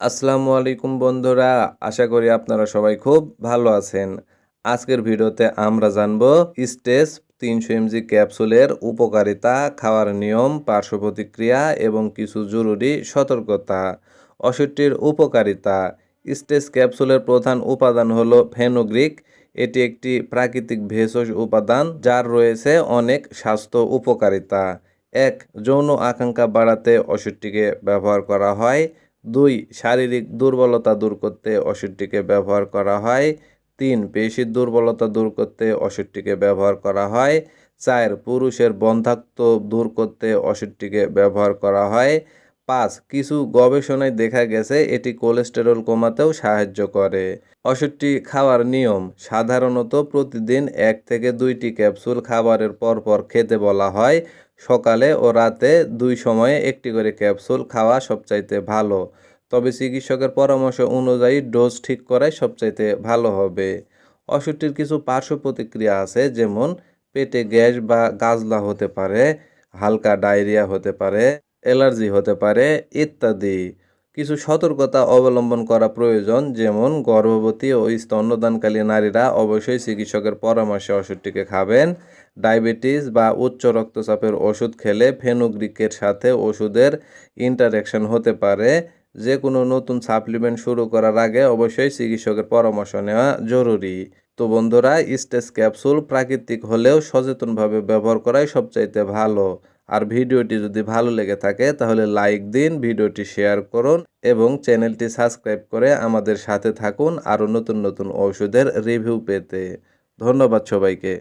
আসসালামু আলাইকুম বন্ধুরা, আশা করি আপনারা সবাই খুব ভালো আছেন। আজকের ভিডিওতে আমরা জানব স্টেজ তিনশো এমজি ক্যাপসুলের উপকারিতা, খাওয়ার নিয়ম, পার্শ্ব প্রতিক্রিয়া এবং কিছু জরুরি সতর্কতা। ওষুধটির উপকারিতা, স্টেজ ক্যাপসুলের প্রধান উপাদান হলো ফেনোগ্রিক। এটি একটি প্রাকৃতিক ভেষজ উপাদান যার রয়েছে অনেক স্বাস্থ্য উপকারিতা। এক, যৌন আকাঙ্ক্ষা বাড়াতে ওষুধটিকে ব্যবহার করা হয়। দুই, শারীরিক দুর্বলতা দূর করতে ওষুধটিকে ব্যবহার করা হয়। তিন, পেশির দুর্বলতা দূর করতে ওষুধটিকে ব্যবহার করা হয়। চার, পুরুষের বন্ধাত্ব দূর করতে ওষুধটিকে ব্যবহার করা হয়। পাঁচ, কিছু গবেষণায় দেখা গেছে এটি কোলেস্টেরল কমাতেও সাহায্য করে। ওষুধটি খাওয়ার নিয়ম, সাধারণত প্রতিদিন এক থেকে দুইটি ক্যাপসুল খাবারের পরপর খেতে বলা হয়, সকালে ও রাতে দুই সময়ে একটি করে ক্যাপসুল খাওয়া সবচাইতে ভালো। তবে চিকিৎসকের পরামর্শ অনুযায়ী ডোজ ঠিক করাই সবচাইতে ভালো হবে। ওষুধটির কিছু পার্শ্ব প্রতিক্রিয়া আছে, যেমন পেটে গ্যাস বা গাজলা হতে পারে, হালকা ডায়রিয়া হতে পারে অ্যালার্জি হতে পারে, ইত্যাদি। কিছু সতর্কতা অবলম্বন করা প্রয়োজন, যেমন গর্ভবতী ও স্তন্যদানকালী নারীরা অবশ্যই চিকিৎসকের পরামর্শে ওষুধটিকে খাবেন। ডায়াবেটিস বা উচ্চ রক্তচাপের ওষুধ খেলে ফেনুগ্রিকের সাথে ওষুধের ইন্টারাকশন হতে পারে। যে কোনো নতুন সাপ্লিমেন্ট শুরু করার আগে অবশ্যই চিকিৎসকের পরামর্শ নেওয়া জরুরি। তো বন্ধুরা, স্টেজ ক্যাপসুল প্রাকৃতিক হলেও সচেতনভাবে ব্যবহার করাই সবচাইতে ভালো। আর ভিডিওটি যদি ভালো লেগে থাকে, তাহলে লাইক দিন, ভিডিওটি শেয়ার করুন এবং চ্যানেলটি সাবস্ক্রাইব করে আমাদের সাথে থাকুন আরও নতুন নতুন ঔষধের রিভিউ পেতে। ধন্যবাদ সবাইকে।